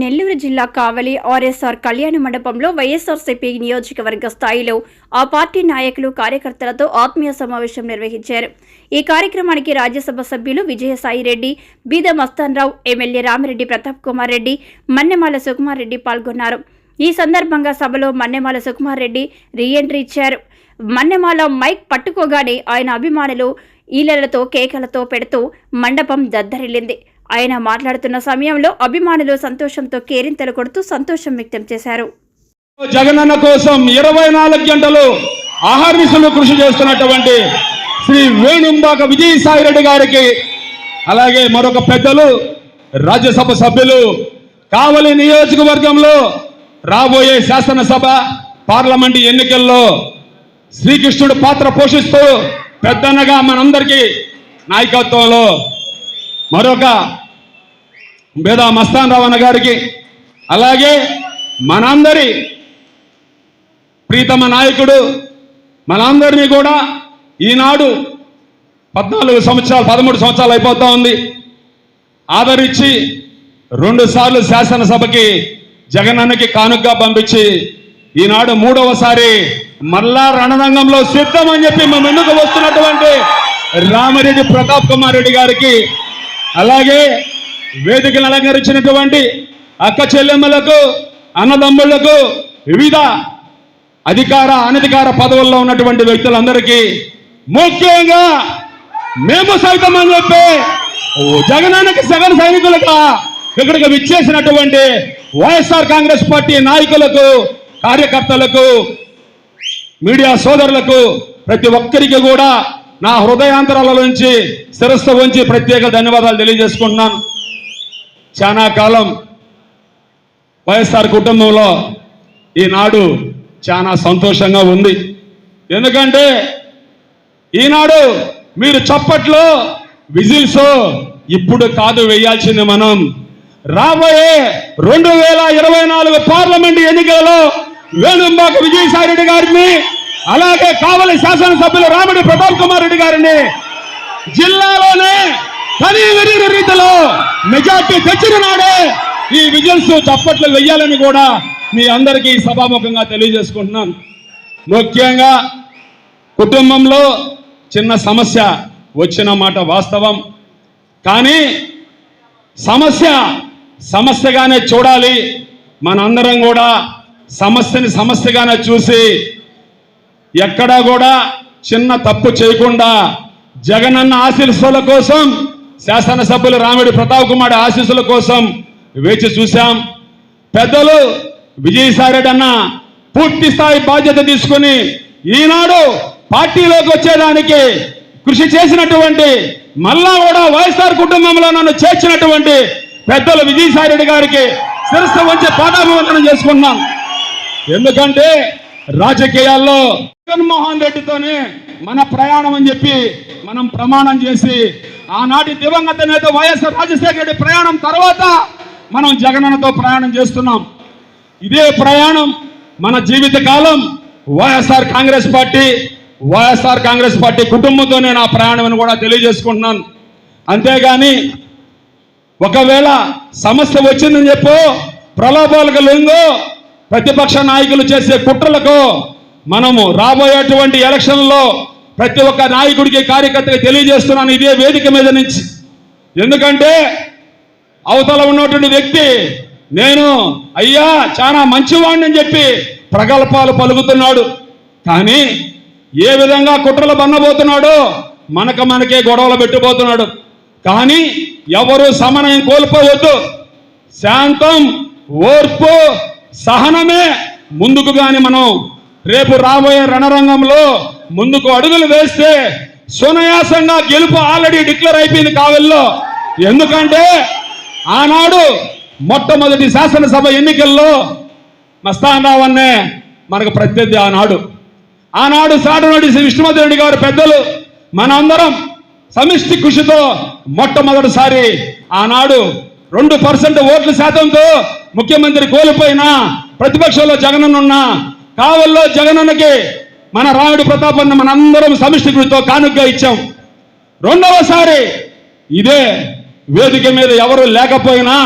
నెల్లూరు జిల్లా కావలి ఆర్ఎస్ఆర్ కళ్యాణ మండపంలో వైఎస్ఆర్సీపీ నియోజకవర్గ స్థాయిలో ఆ పార్టీ నాయకులు కార్యకర్తలతో ఆత్మీయ సమావేశం నిర్వహించారు. ఈ కార్యక్రమానికి రాజ్యసభ సభ్యులు విజయసాయి రెడ్డి బీద మస్తాన్రావు ఎమ్మెల్యే రామిరెడ్డి ప్రతాప్ కుమార్ రెడ్డి మన్నెమాల సుకుమార్ రెడ్డి పాల్గొన్నారు. ఈ సందర్భంగా సభలో మన్నెమాల సుకుమార్ రెడ్డి రీఎంట్రీ ఇచ్చారు. మన్నెమాల మైక్ పట్టుకోగానే ఆయన అభిమానులు ఈలలతో కేకలతో పెడుతూ మండపం దద్దరిల్లింది. ఆయన మాట్లాడుతున్న సమయంలో అభిమానులు సంతోషంతో కేరింతలు కొడుతూ సంతోషం వ్యక్తం చేశారు. జగనన్న కోసం ఇరవై నాలుగు గంటలు ఆహార్నిశలు కృషి చేస్తున్నటువంటి శ్రీ వేణుంబాక విజయసాయి రెడ్డి గారికి అలాగే మరొక పెద్దలు రాజ్యసభ సభ్యులు కావలి నియోజకవర్గంలో రాబోయే శాసనసభ పార్లమెంట్ ఎన్నికల్లో శ్రీకృష్ణుడు పాత్ర పోషిస్తూ పెద్దన్నగా మనందరికీ నాయకత్వంలో మరొక బేదా మస్తాన్ రావణ గారికి అలాగే మనందరి ప్రీతమ నాయకుడు మనందరినీ కూడా ఈనాడు పద్నాలుగు సంవత్సరాలు పదమూడు సంవత్సరాలు అయిపోతా ఉంది. ఆదరించి రెండు సార్లు శాసనసభకి జగనన్నకి కానుగ్గా పంపించి ఈనాడు మూడవసారి మళ్ళా రణరంగంలో సిద్ధం అని చెప్పి మేము ముందుకు వస్తున్నటువంటి రామరెడ్డి ప్రతాప్ కుమార్ రెడ్డి గారికి అలాగే వేదికను అలంకరించినటువంటి అక్క చెల్లెమ్మలకు అన్నదమ్ములకు వివిధ అధికార అనధికార పదవుల్లో ఉన్నటువంటి వ్యక్తులందరికీ ముఖ్యంగా మేము సైతం అని చెప్పి జగనానికి సగన్ సైనికులుగా ఇక్కడికి విచ్చేసినటువంటి వైఎస్ఆర్ కాంగ్రెస్ పార్టీ నాయకులకు కార్యకర్తలకు మీడియా సోదరులకు ప్రతి ఒక్కరికి కూడా నా హృదయాంతరాల నుంచి శిరస్సు ఉంచి ప్రత్యేక ధన్యవాదాలు తెలియజేసుకుంటున్నాను. చాలా కాలం వైఎస్ఆర్ కుటుంబంలో ఈనాడు చాలా సంతోషంగా ఉంది. ఎందుకంటే ఈనాడు మీరు చప్పట్లో విజిల్స్ ఇప్పుడు కాదు వేయాల్సింది మనం. రాబోయే రెండు వేల ఇరవై నాలుగు పార్లమెంట్ ఎన్నికలలో వేణుంబాక విజయసాయి రెడ్డి గారిని అలాగే కావలి శాసనసభ్యులు రాముడి ప్రతాప్ కుమార్ రెడ్డి గారిని జిల్లాలోనే తని విరిగిన రీతిలో మెజార్టీ తెచ్చిన నాడే ఈ విజిల్స్ చప్పట్లు వెయ్యాలని కూడా మీ అందరికీ సభాముఖంగా తెలియజేసుకుంటున్నాను. ముఖ్యంగా కుటుంబంలో చిన్న సమస్య వచ్చిన మాట వాస్తవం. కానీ సమస్య సమస్యగానే చూడాలి. మనందరం కూడా సమస్యని సమస్యగానే చూసి ఎక్కడా కూడా చిన్న తప్పు చేయకుండా జగనన్న ఆశీస్సుల కోసం శాసనసభ్యులు రామిడి ప్రతాప్ కుమార్ ఆశీస్సుల కోసం వేచి చూశాం. పెద్దలు విజయసాయిరెడ్డి అన్న పూర్తి స్థాయి బాధ్యత తీసుకుని ఈనాడు పార్టీలోకి వచ్చేదానికి కృషి చేసినటువంటి మళ్ళా కూడా వైఎస్ఆర్ కుటుంబంలో నన్ను చేర్చినటువంటి పెద్దలు విజయసాయిరెడ్డి గారికి శిరస్సు వంచి పాదాభివందనం చేసుకున్నాం ఎందుకంటే రాజకీయాల్లో జగన్మోహన్ రెడ్డితోనే మన ప్రయాణం అని చెప్పి మనం ప్రమాణం చేసి ఆనాటి దివంగత నేత వైఎస్ఆర్ రాజశేఖర రెడ్డి ప్రయాణం తర్వాత మనం జగనన్నతో ప్రయాణం చేస్తున్నాం. ఇదే ప్రయాణం మన జీవిత కాలం. YSR Congress party YSR Congress party కుటుంబంతోనే నా ప్రయాణం అని కూడా తెలియజేసుకుంటున్నాను. అంతేగాని ఒకవేళ సమస్య వచ్చిందని చెప్పు ప్రలోభాలకు లొంగు ప్రతిపక్ష నాయకులు చేసే కుట్రలకు మనము రాబోయేటువంటి ఎలక్షన్లో ప్రతి ఒక్క నాయకుడికి కార్యకర్తకి తెలియజేస్తున్నాను ఇదే వేదిక మీద నుంచి. ఎందుకంటే అవతల ఉన్నటువంటి వ్యక్తి నేను అయ్యా చాలా మంచివాడిని అని చెప్పి ప్రగల్భాలు పలుకుతున్నాడు. కానీ ఏ విధంగా కుట్రలు బన్నబోతున్నాడో మనకు మనకే గొడవలు పెట్టిపోతున్నాడు కానీ ఎవరు సమన్వయం కోల్పోవద్దు. శాంతం ఓర్పు సహనమే ముందుకు గాని మనం రేపు రాబోయే రణరంగంలో ముందుకు అడుగులు వేస్తే సునాయాసంగా గెలుపు ఆల్రెడీ డిక్లేర్ అయిపోయింది కావల్లో. ఎందుకంటే ఆనాడు మొట్టమొదటి శాసనసభ ఎన్నికల్లో మస్తానావన్నే మనకు ప్రత్యర్థి ఆనాడు. ఆనాడు సాటనాడు శ్రీ విష్ణుమతి గారు పెద్దలు మనందరం సమిష్టి కృషితో మొట్టమొదటిసారి ఆనాడు రెండు పర్సెంట్ ఓట్ల శాతంతో ముఖ్యమంత్రి కోల్పోయినా ప్రతిపక్షంలో జగనన్నున్నా కావల్లో జగనన్నకి మన రాముడి ప్రతాపన్న మనందరం సమిష్టి కృషితో కానుకగా ఇచ్చాం. రెండవసారి ఇదే వేదిక మీద ఎవరు లేకపోయినా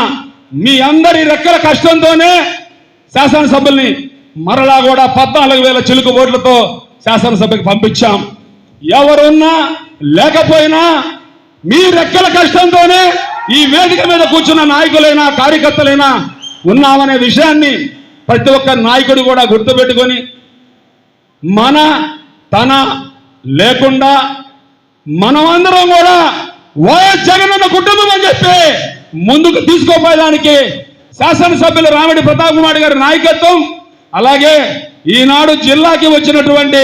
మీ అందరి రెక్కల కష్టంతోనే శాసనసభల్ని మరలా కూడా పద్నాలుగు వేల చిలుకు ఓట్లతో శాసనసభకి పంపించాం. ఎవరున్నా లేకపోయినా మీ రెక్కల కష్టంతోనే ఈ వేదిక మీద కూర్చున్న నాయకులైనా కార్యకర్తలైనా ఉన్నామనే విషయాన్ని ప్రతి ఒక్క నాయకుడు కూడా గుర్తుపెట్టుకొని మన తన లేకుండా మనమందరం కూడా వైఎస్ జగనన్న కుటుంబం అని చెప్పి ముందుకు తీసుకోపోయేదానికి శాసనసభ్యులు రామిడి ప్రతాప్ కుమార్ గారి నాయకత్వం అలాగే ఈనాడు జిల్లాకి వచ్చినటువంటి